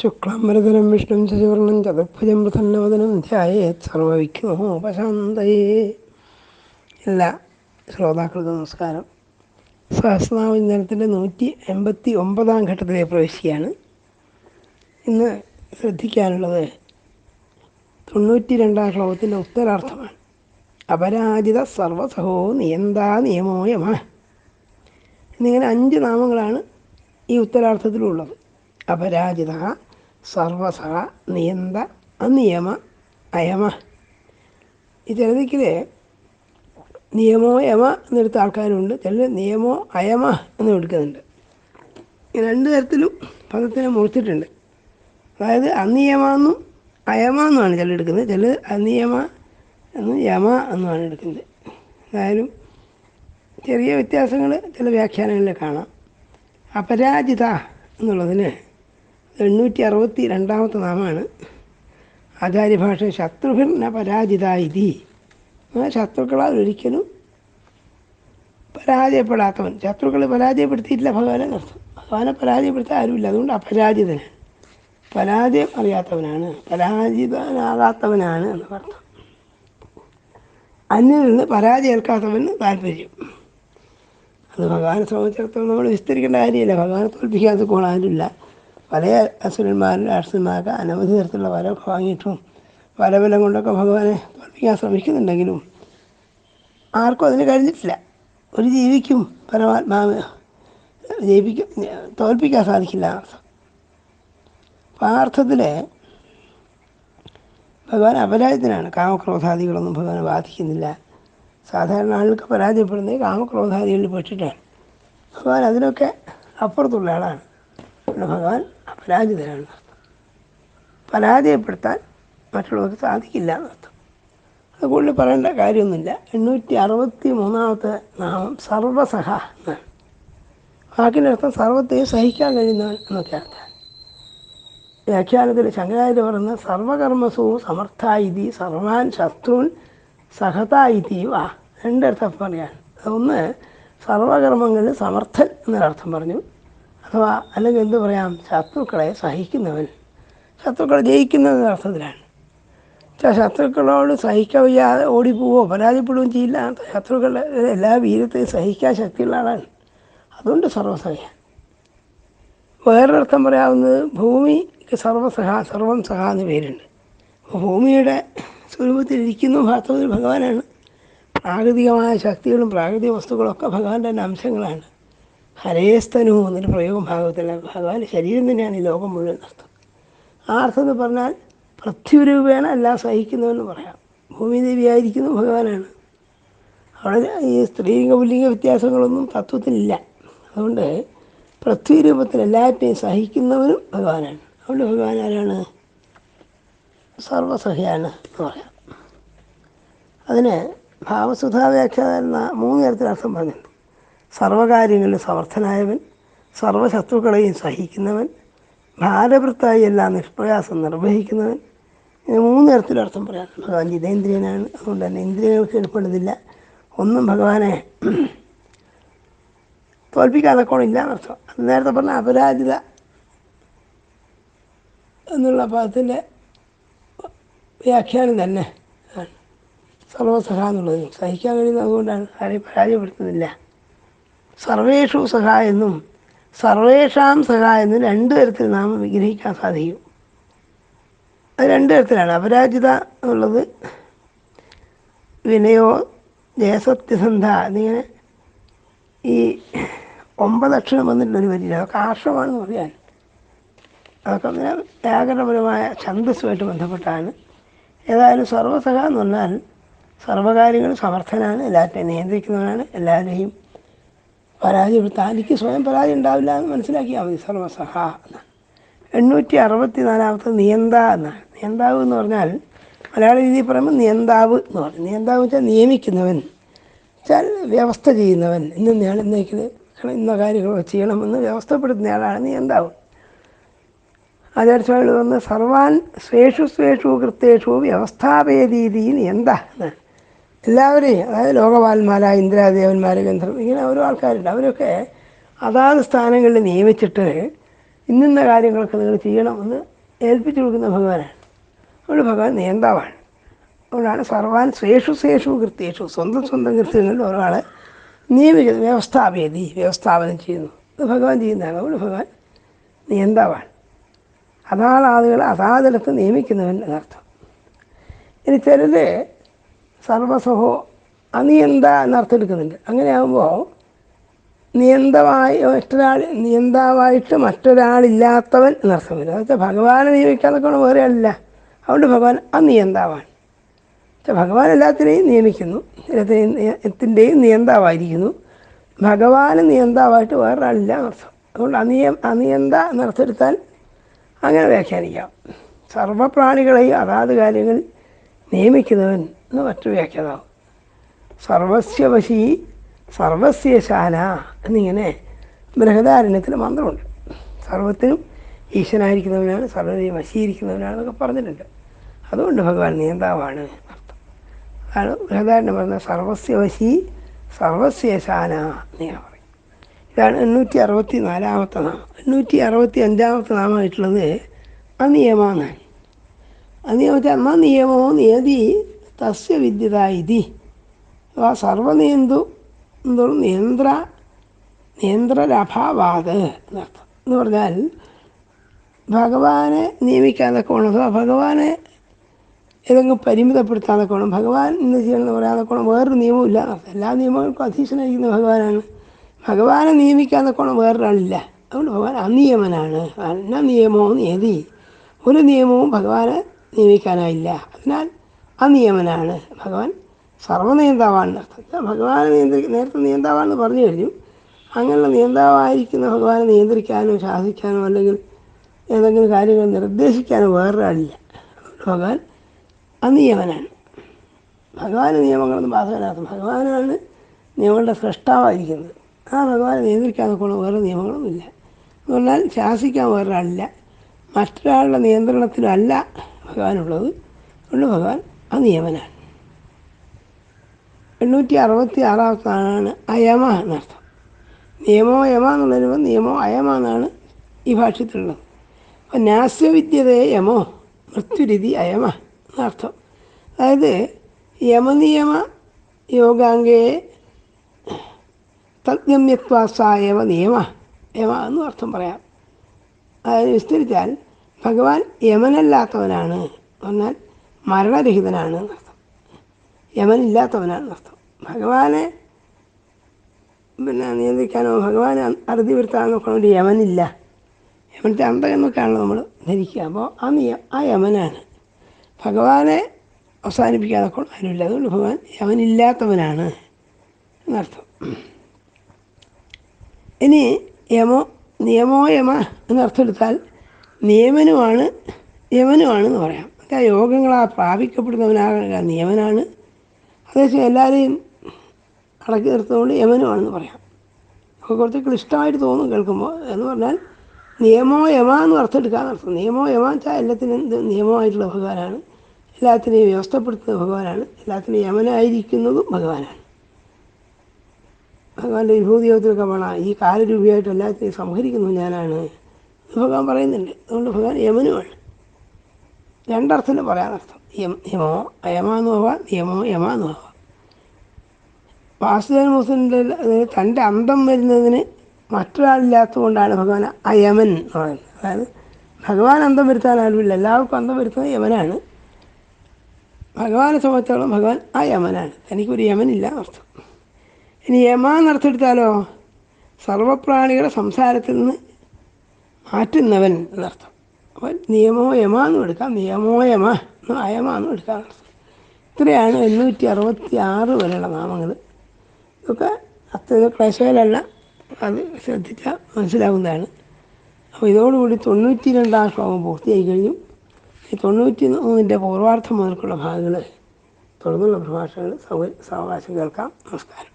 ശുക്ലാംബരധരം വിഷ്ണു ശശിവർണം ചതുർഭുജം പ്രസന്നവദനം ധ്യായേത് സർവവിഘ്നോപശാന്തയേ എല്ലാ ശ്രോതാക്കൾക്കും നമസ്കാരം. സഹസ്രനാമചിന്തനത്തിന്റെ നൂറ്റി എൺപത്തി ഒമ്പതാം ഘട്ടത്തിലേക്ക് പ്രവേശിക്കുകയാണ്. ഇന്ന് ശ്രദ്ധിക്കാനുള്ളത് തൊണ്ണൂറ്റി രണ്ടാം ശ്ലോകത്തിന്റെ ഉത്തരാർത്ഥമാണ്. അപരാജിത സർവസഹോ നിയന്താ നിയമോയമ എന്നിങ്ങനെ അഞ്ച് നാമങ്ങളാണ് ഈ ഉത്തരാർത്ഥത്തിലുള്ളത്. അപരാജിത സർവസ നിയന്ത അനിയമ അയമ. ഈ ചിലതിക്കിൽ നിയമോ യമ എന്നെടുത്ത ആൾക്കാരുണ്ട്. ചിലർ നിയമോ അയമ എന്ന് എടുക്കുന്നുണ്ട് രണ്ട് തരത്തിലും പദത്തിനെ മുറിച്ചിട്ടുണ്ട്. അതായത് അനിയമ എന്നും അയമ എന്നുമാണ് ചില എടുക്കുന്നത്. ചില അനിയമ എന്ന് യമ എന്നുമാണ് എടുക്കുന്നത്. എന്തായാലും ചെറിയ വ്യത്യാസങ്ങൾ ചില വ്യാഖ്യാനങ്ങളിൽ കാണാം. അപരാജിത എന്നുള്ളതിന് എണ്ണൂറ്റി അറുപത്തി രണ്ടാമത്തെ നാമമാണ് ആചാര്യഭാഷ ശത്രുഭിന്ന പരാജിത ഇതി ശത്രുക്കളാൽ ഒരിക്കലും പരാജയപ്പെടാത്തവൻ. ശത്രുക്കളെ പരാജയപ്പെടുത്തിയിട്ടില്ല ഭഗവാനെ നിർത്തും. ഭഗവാനെ പരാജയപ്പെടുത്താൻ ആരുമില്ല. അതുകൊണ്ട് അപരാജിതനാണ്. പരാജയം അറിയാത്തവനാണ്. പരാജിതനാകാത്തവനാണ് എന്ന് പറഞ്ഞു അന്യനിൽ നിന്ന് പരാജയം ഏൽക്കാത്തവന് താല്പര്യം. അത് ഭഗവാനെ സംബന്ധിച്ചിടത്തോളം നമ്മൾ വിസ്തരിക്കേണ്ട കാര്യമില്ല. ഭഗവാനെ തോൽപ്പിക്കാത്ത കോണാരില്ല പല അസുരന്മാരും രാഷ്ട്രന്മാരൊക്കെ അനവധി തരത്തിലുള്ള വല വാങ്ങിയിട്ടും പല ബലം കൊണ്ടൊക്കെ ഭഗവാനെ തോൽപ്പിക്കാൻ ശ്രമിക്കുന്നുണ്ടെങ്കിലും ആർക്കും അതിന് കഴിഞ്ഞിട്ടില്ല. ഒരു ജീവിക്കും പരമാത്മാവ് ജയിപ്പിക്കും തോൽപ്പിക്കാൻ സാധിക്കില്ല. പാർത്ഥത്തിൽ ഭഗവാൻ അപരാജിതനാണ്. കാമക്രോധാദികളൊന്നും ഭഗവാനെ ബാധിക്കുന്നില്ല. സാധാരണ ആളുകൾക്ക് പരാജയപ്പെടുന്നത് കാമക്രോധാദികളിൽ പെട്ടിട്ടാണ്. ഭഗവാൻ അതിനൊക്കെ അപ്പുറത്തുള്ള ആളാണ്. അതുകൊണ്ട് ഭഗവാൻ അപരാജിതരാണ് പരാജയപ്പെടുത്താൻ മറ്റുള്ളവർക്ക് സാധിക്കില്ല എന്നർത്ഥം അത് കൂടുതൽ പറയേണ്ട കാര്യമൊന്നുമില്ല. എണ്ണൂറ്റി അറുപത്തി മൂന്നാമത്തെ നാമം സർവസഹ എന്നാണ്. വാക്കിന്റെ അർത്ഥം സർവത്തെയും സഹിക്കാൻ കഴിയുന്നവൻ എന്നൊക്കെ അർത്ഥം. വ്യാഖ്യാനത്തിൽ ശങ്കരാചാര്യ പറയുന്ന സർവകർമ്മസു സമർത്ഥായിതി സർവാൻ ശത്രുൻ സഹതായിതി വാ. രണ്ടർത്ഥം പറയാൻ. ഒന്ന് സർവകർമ്മങ്ങളിൽ സമർത്ഥൻ എന്നൊരർത്ഥം പറഞ്ഞു. അഥവാ അല്ലെങ്കിൽ എന്ത് പറയാം ശത്രുക്കളെ സഹിക്കുന്നവൻ. ശത്രുക്കളെ ജയിക്കുന്ന അർത്ഥത്തിലാണ്. ശത്രുക്കളോട് സഹിക്കാൻ വയ്യാതെ ഓടിപ്പോവോ പരാജയപ്പെടുകയും ചെയ്യില്ല. ശത്രുക്കളുടെ എല്ലാ വീരത്തെയും സഹിക്കാൻ ശക്തിയുള്ള ആളാണ്. അതുകൊണ്ട് സർവസഹ വേറൊരർത്ഥം പറയാവുന്നത് ഭൂമിക്ക് സർവസഹ സർവം സഹ എന്ന് പേരുണ്ട്. അപ്പോൾ ഭൂമിയുടെ സ്വരൂപത്തിലിരിക്കുന്ന ഭാഗത്തിൽ ഭഗവാനാണ്. പ്രാകൃതികമായ ശക്തികളും പ്രാകൃതിക വസ്തുക്കളൊക്കെ ഭഗവാന്റെ തന്നെ അംശങ്ങളാണ്. ഹരേസ്തനു എന്നൊരു പ്രയോഗം ഭാഗത്തില്ല ഭഗവാൻ ശരീരം തന്നെയാണ് ഈ ലോകം മുഴുവൻ അർത്ഥം ആ അർത്ഥം എന്ന് പറഞ്ഞാൽ പൃഥ്വിരൂപേണ എല്ലാം സഹിക്കുന്നതെന്ന് പറയാം. ഭൂമിദേവിയായിരിക്കുന്നു ഭഗവാനാണ്. അവിടെ ഈ സ്ത്രീലിംഗ പുല്ലിംഗ വ്യത്യാസങ്ങളൊന്നും തത്വത്തിലില്ല. അതുകൊണ്ട് പൃഥ്വി രൂപത്തിൽ എല്ലാറ്റിനെയും സഹിക്കുന്നവനും ഭഗവാനാണ്. അതുകൊണ്ട് ഭഗവാൻ ആരാണ്? സർവസഹയാണ് എന്ന് പറയാം. അതിന് ഭാവസുധാ വ്യാഖ്യാന മൂന്ന് തരത്തിൽ അർത്ഥം പറഞ്ഞിട്ടുണ്ട്. സർവകാര്യങ്ങളിൽ സമർത്ഥനായവൻ സർവശത്രുക്കളെയും സഹിക്കുന്നവൻ ഭാരവൃത്തായി എല്ലാം നിഷ്പ്രയാസം നിർവഹിക്കുന്നവൻ. മൂന്ന് തരത്തിലർത്ഥം പറയാം ഭഗവാൻ ജിതേന്ദ്രിയനാണ്. അതുകൊണ്ട് തന്നെ ഇന്ദ്രിയങ്ങൾക്ക് എളുപ്പമുള്ളതില്ല ഒന്നും ഭഗവാനെ തോൽപ്പിക്കാതെ കോണില്ല എന്നർത്ഥം അത് നേരത്തെ പറഞ്ഞ അപരാജിത എന്നുള്ള പദത്തിന്റെ വ്യാഖ്യാനം തന്നെ സർവസഹ എന്നുള്ളത് സഹിക്കാൻ കഴിയുന്നത് അതുകൊണ്ടാണ് ആരെയും പരാജയപ്പെടുത്തുന്നില്ല. സർവേഷു സഹ എന്നും സർവേഷാം സഹ എന്നും രണ്ട് തരത്തിൽ നാം വിഗ്രഹിക്കാൻ സാധിക്കും. അത് രണ്ട് തരത്തിലാണ്. അപരാജിത എന്നുള്ളത് വിനയോ ജയസത്യസന്ധ എന്നിങ്ങനെ ഈ ഒമ്പത് അക്ഷരം വന്നിട്ടുള്ളൊരു വരിയില്ല. അതൊക്കെ ആർഷമാണെന്ന് പറയാൻ. അതൊക്കെ അങ്ങനെ വ്യാകരണപരമായ ഛന്ദസ്സുമായിട്ട് ബന്ധപ്പെട്ടാണ്. ഏതായാലും സർവസഹ എന്ന് പറഞ്ഞാൽ സർവകാര്യങ്ങളും സമർത്ഥനാണ്. എല്ലാറ്റിനെയും നിയന്ത്രിക്കുന്നവനാണ്. എല്ലാവരെയും പരാജയപ്പെടുത്താൻ എനിക്ക് സ്വയം പരാജയം ഉണ്ടാവില്ല എന്ന് മനസ്സിലാക്കിയാൽ മതി സർവസഹ എന്നാണ്. എണ്ണൂറ്റി അറുപത്തി നാലാമത്തെ നിയന്ത എന്നാണ്. നിയന്താവ് എന്ന് പറഞ്ഞാൽ മലയാള രീതിയിൽ പറയുമ്പോൾ നിയന്താവ് എന്ന് പറയും. നിയന്താവ് വെച്ചാൽ നിയമിക്കുന്നവൻ. വെച്ചാൽ വ്യവസ്ഥ ചെയ്യുന്നവൻ. ഇന്നയാൾ ഇന്നേക്കിൽ ഇന്ന കാര്യങ്ങൾ ചെയ്യണമെന്ന് വ്യവസ്ഥപ്പെടുത്തുന്നയാളാണ് നിയന്താവ്. ആചാര്യസ്വാമികൾ വന്ന് സർവാൻ സ്വേഷു സ്വേഷു കൃത്യേഷു വ്യവസ്ഥാപയ രീതിയിൽ എന്താ എന്നാണ്. എല്ലാവരെയും അതായത് ലോകപാലന്മാര ഇന്ദ്രാദേവന്മാർ ഗന്ധർവ് ഇങ്ങനെ ഓരോ ആൾക്കാരുണ്ട്. അവരൊക്കെ അതാത് സ്ഥാനങ്ങളിൽ നിയമിച്ചിട്ട് ഇന്നിന്ന കാര്യങ്ങളൊക്കെ നിങ്ങൾ ചെയ്യണമെന്ന് ഏൽപ്പിച്ചു കൊടുക്കുന്ന ഭഗവാനാണ്. അതുകൊണ്ട് ഭഗവാൻ നിയന്താവാണ്. അതുകൊണ്ടാണ് സർവാൻ ശ്രേഷു ശ്രേഷു കൃത്യേഷു സ്വന്തം സ്വന്തം കൃത്യങ്ങളിൽ ഒരാളെ നിയമിക്കുന്നത്. വ്യവസ്ഥാപേതി വ്യവസ്ഥാപനം ചെയ്യുന്നു. അത് ഭഗവാൻ ചെയ്യുന്നതാണ്. അതുകൊണ്ട് ഭഗവാൻ നിയന്താവാണ്. അതാത് ആളുകളെ അതാതിടത്ത് നിയമിക്കുന്നവൻ എന്നർത്ഥം. ഇനി ചിലർ സർവസഹോ അനിയന്ത എന്നർത്ഥം എടുക്കുന്നുണ്ട് അങ്ങനെയാകുമ്പോൾ നിയന്തമായി മറ്റൊരാൾ നിയന്താവായിട്ട് മറ്റൊരാളില്ലാത്തവൻ എന്നർത്ഥം വരും. അതൊക്കെ ഭഗവാനെ നിയമിക്കാന്നൊക്കെ വേറെ ആളില്ല അതുകൊണ്ട് ഭഗവാൻ അനിയന്താവാണ്. ഭഗവാൻ എല്ലാത്തിനെയും നിയമിക്കുന്നു. എല്ലാത്തിനെയും നിയന്താവായിരിക്കുന്നു. ഭഗവാന് നിയന്താവായിട്ട് വേറൊരാളില്ല എന്നർത്ഥം. അതുകൊണ്ട് അനിയ അനിയന്ത നിർത്തെടുത്താൽ അങ്ങനെ വ്യാഖ്യാനിക്കാം. സർവപ്രാണികളെയും അതാത് കാര്യങ്ങൾ നിയമിക്കുന്നവൻ എന്ന് മറ്റൊരു വ്യാഖ്യാതാവും. സർവസ്യ വശി സർവസ്യ ശാല എന്നിങ്ങനെ ബൃഹദാരണ്യത്തിൽ മന്ത്രമുണ്ട്. സർവത്തിനും ഈശ്വനായിരിക്കുന്നവനാണ് വശീകരിക്കുന്നവനാണ് വശീകരിക്കുന്നവനാണെന്നൊക്കെ പറഞ്ഞിട്ടുണ്ട്. അതുകൊണ്ട് ഭഗവാൻ നിയന്താവാണ് അർത്ഥം അതാണ് ബൃഹദാരണ്യം പറഞ്ഞ സർവസ്യ വശി സർവസ്യ ശാല എന്നിങ്ങനെ പറയും. ഇതാണ് എണ്ണൂറ്റി അറുപത്തി നാലാമത്തെ നാമം. എണ്ണൂറ്റി അറുപത്തി അഞ്ചാമത്തെ നാമമായിട്ടുള്ളത് അനിയമാണ് അനിയമത്തെ അന്ന നിയമോ നിയതി തസ്യ വിദ്യത ഇതി അഥവാ സർവനിയന്തു എന്തോ നിയന്ത്ര നിയന്ത്രലഭാവാത് എന്നർത്ഥം എന്ന് പറഞ്ഞാൽ ഭഗവാനെ നിയമിക്കാതൊക്കെ വേണം അഥവാ ഭഗവാനെ ഏതെങ്കിലും പരിമിതപ്പെടുത്താതൊക്കെ വേണം ഭഗവാൻ ഇന്ന് ചെയ്യണമെന്ന് പറയാതൊക്കെ വേണം വേറൊരു നിയമവും ഇല്ല എന്നർത്ഥം. എല്ലാ നിയമങ്ങൾക്കും അധീശനായിരിക്കുന്ന ഭഗവാനാണ്. ഭഗവാനെ നിയമിക്കാതൊക്കെ വേണം വേറൊരാളില്ല. അതുകൊണ്ട് ഭഗവാൻ അനിയമനാണ്. അന്ന നിയമവും നിയതി. ഒരു നിയമവും ഭഗവാനെ നിയമിക്കാനായില്ല. അതിനാൽ അനിയമനാണ് ഭഗവാൻ സർവനിയന്താവാണെന്ന് അർത്ഥം ഭഗവാനെ നിയന്ത്രി നേരത്തെ നിയന്താവാണെന്ന് പറഞ്ഞു കഴിഞ്ഞു. അങ്ങനെയുള്ള നിയന്താവായിരിക്കുന്ന ഭഗവാനെ നിയന്ത്രിക്കാനോ ശാസിക്കാനോ അല്ലെങ്കിൽ ഏതെങ്കിലും കാര്യങ്ങൾ നിർദ്ദേശിക്കാനോ വേറൊരാളില്ല. ഭഗവാൻ അനിയമനാണ്. ഭഗവാന് നിയമങ്ങളൊന്നും ബാധകനാകും ഭഗവാനാണ് നിയമങ്ങളുടെ സൃഷ്ടാവായിരിക്കുന്നത് ആ ഭഗവാനെ നിയന്ത്രിക്കാനൊക്കെ വേറെ നിയമങ്ങളൊന്നുമില്ല. എന്ന് പറഞ്ഞാൽ ശാസിക്കാൻ വേറൊരാളില്ല. മറ്റൊരാളുടെ നിയന്ത്രണത്തിലല്ല ഭഗവാനുള്ളത്. അതുകൊണ്ട് ഭഗവാൻ അനിയമനാണ് എണ്ണൂറ്റി അറുപത്തി ആറാമത്താണ് അയമ എന്നർത്ഥം. നിയമോ യമ എന്നുള്ളതിന് നിയമോ അയമ എന്നാണ് ഈ ഭാഷത്തിലുള്ളത് അപ്പം നാസ്യവിദ്യതയെ യമോ മൃത്യുരീതി അയമ എന്നർത്ഥം. അതായത് യമനിയമ യോഗാംഗയെ തദ്ഗമ്യത്വാസായവ നിയമ യമ എന്ന് അർത്ഥം പറയാം. അതായത് വിസ്തരിച്ചാൽ ഭഗവാൻ യമനല്ലാത്തവനാണ്. എന്നാൽ മരണരഹിതനാണ് എന്നർത്ഥം. യമനില്ലാത്തവനാണ് എന്നർത്ഥം. ഭഗവാനെ പിന്നെ നിയന്ത്രിക്കാനോ ഭഗവാനെ അറുതി വരുത്താനോ നോക്കണമെങ്കിൽ യമനില്ല. യമനത്തെ അന്തകന്നൊക്കെയാണല്ലോ നമ്മൾ ധരിക്കുക. അപ്പോൾ ആ നിയ ആ യമനാണ്. ഭഗവാനെ അവസാനിപ്പിക്കാതെ അതിനില്ല. അതുകൊണ്ട് ഭഗവാൻ യമനില്ലാത്തവനാണ് എന്നർത്ഥം. ഇനി യമോ നിയമോ യമ എന്നർത്ഥം എടുത്താൽ നിയമനുമാണ് യമനുമാണെന്ന് പറയാം. ആ യോഗങ്ങളാ പ്രാപിക്കപ്പെടുന്നവനാകുക നിയമനാണ് അതേസമയം എല്ലാവരെയും അടക്കി നിർത്തുന്നതുകൊണ്ട് യമനുമാണെന്ന് പറയാം. അപ്പോൾ കുറച്ച് ക്ലിഷ്ടമായിട്ട് തോന്നും കേൾക്കുമ്പോൾ എന്ന് പറഞ്ഞാൽ നിയമോ യമ എന്ന് അർത്ഥം എടുക്കാന്ന് അർത്ഥം നിയമോ യമ വെച്ചാൽ എല്ലാത്തിനും നിയമമായിട്ടുള്ള ഭഗവാനാണ്. എല്ലാത്തിനെയും വ്യവസ്ഥപ്പെടുത്തുന്ന ഭഗവാനാണ്. എല്ലാത്തിനെയും യമനായിരിക്കുന്നതും ഭഗവാനാണ്. ഭഗവാന്റെ വിഭൂതിയോഗത്തിലൊക്കെ വേണം ഈ കാലരൂപിയായിട്ട് എല്ലാത്തിനെയും സംഹരിക്കുന്നു ഞാനാണ് ഭഗവാൻ പറയുന്നുണ്ട്. അതുകൊണ്ട് ഭഗവാൻ യമനുമാണ്. രണ്ടർത്ഥത്തിൽ പറയാനർത്ഥം യമോ അയമാന്ന് പോവാം യമാന്ന് യമ എന്ന് പോവാം വാസുദേവൻ മുസ്ലിന്റെ തന്റെ അന്തം വരുന്നതിന് മറ്റൊരാളില്ലാത്തതുകൊണ്ടാണ് ഭഗവാൻ അയമൻ എന്ന് പറയുന്നത്. അതായത് ഭഗവാൻ അന്തം വരുത്താൻ ആരുമില്ല. എല്ലാവർക്കും അന്തം വരുത്തുന്നത് യമനാണ്. ഭഗവാനെ സംബന്ധിച്ചോളം ഭഗവാൻ ആ യമനാണ് തനിക്കൊരു യമനില്ല അർത്ഥം. ഇനി യമ എന്നർത്ഥെടുത്താലോ സർവപ്രാണികളുടെ സംസാരത്തിൽ നിന്ന് മാറ്റുന്നവൻ എന്നർത്ഥം അപ്പോൾ നിയമോ എടുക്കാം. നിയമോയമ യമ എന്ന് എടുക്കാം. ഇത്രയാണ് എണ്ണൂറ്റി അറുപത്തി ആറ് വരെയുള്ള നാമങ്ങൾ. ഇതൊക്കെ അത്ര ക്ലേശകരല്ല അത് ശ്രദ്ധിച്ചാൽ മനസ്സിലാവുന്നതാണ്. അപ്പോൾ ഇതോടുകൂടി തൊണ്ണൂറ്റി രണ്ടാം ശ്ലോകം പൂർത്തിയായി കഴിഞ്ഞു. ഈ തൊണ്ണൂറ്റി മൂന്നിന്റെ പൂർവാർത്ഥം മുതൽക്കുള്ള ഭാഗങ്ങൾ തുടർന്നുള്ള പ്രഭാഷണങ്ങൾ സൗ സാവകാശം കേൾക്കാം. നമസ്കാരം.